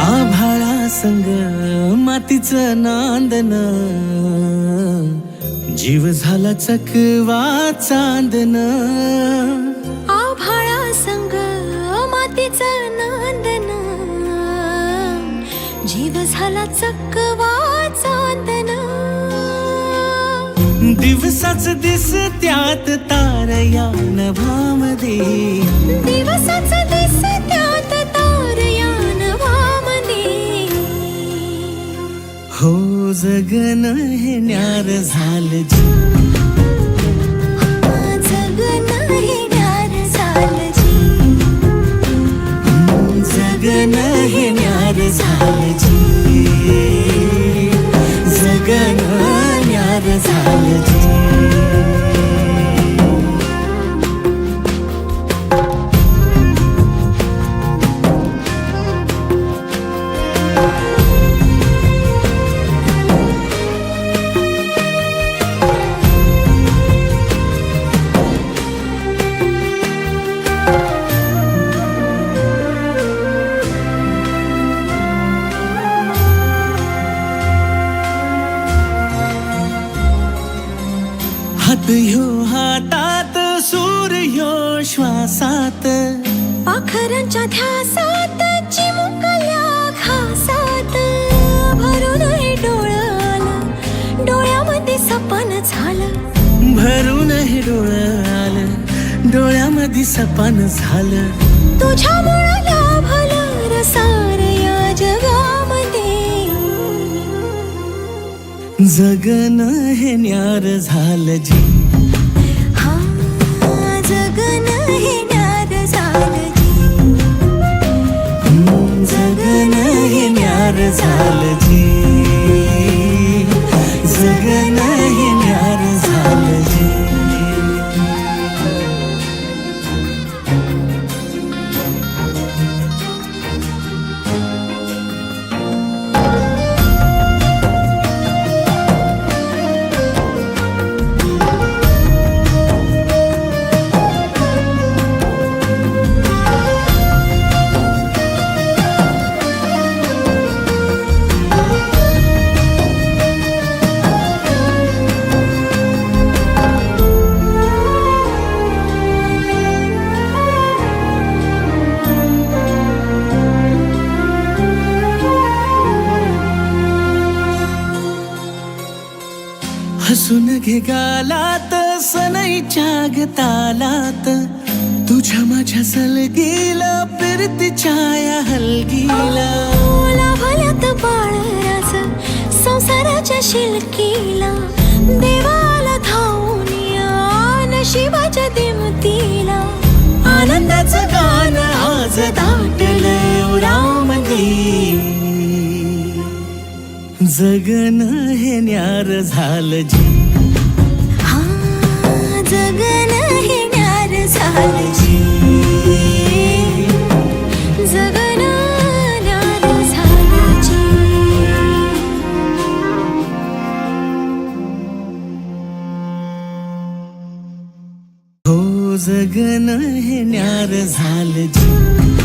आभाळा संग मातीचं नांदन. जीव झाला चकवा चांदन. आभाळा संग मातीचं नांदन. जीव झाला चकवा चांदन. दिवसाच दिस त्यात तारया नभामध्ये दिवसाच दिस त्यात हो जगन हे न्यार झालं ह्यो हातात सूर्यो श्वासात. पाखरांच्या ध्यासात चिमुकल्या घासात. भरून हे डोळं डोळ्यामध्ये सपन झालं. भरून हे डोळं आलं डोळ्यामध्ये सपान झालं. तुझ्या मुळाला भलं रसार जगन हे न्यार झालं जी जगन न्यार झालं हसून घे गालात सनईच्या गतालात तुझ्या माझ्या सलगीला फिरती छाया हलगीला. लाभल्यात बाळ संसाराच्या शिलकीला. देवा जगन हे न्यार झालं जी. हा जगन हे न्यार झालं जी. जगन न्यार झालं जी. हो जगन हे न्यार झालं जी.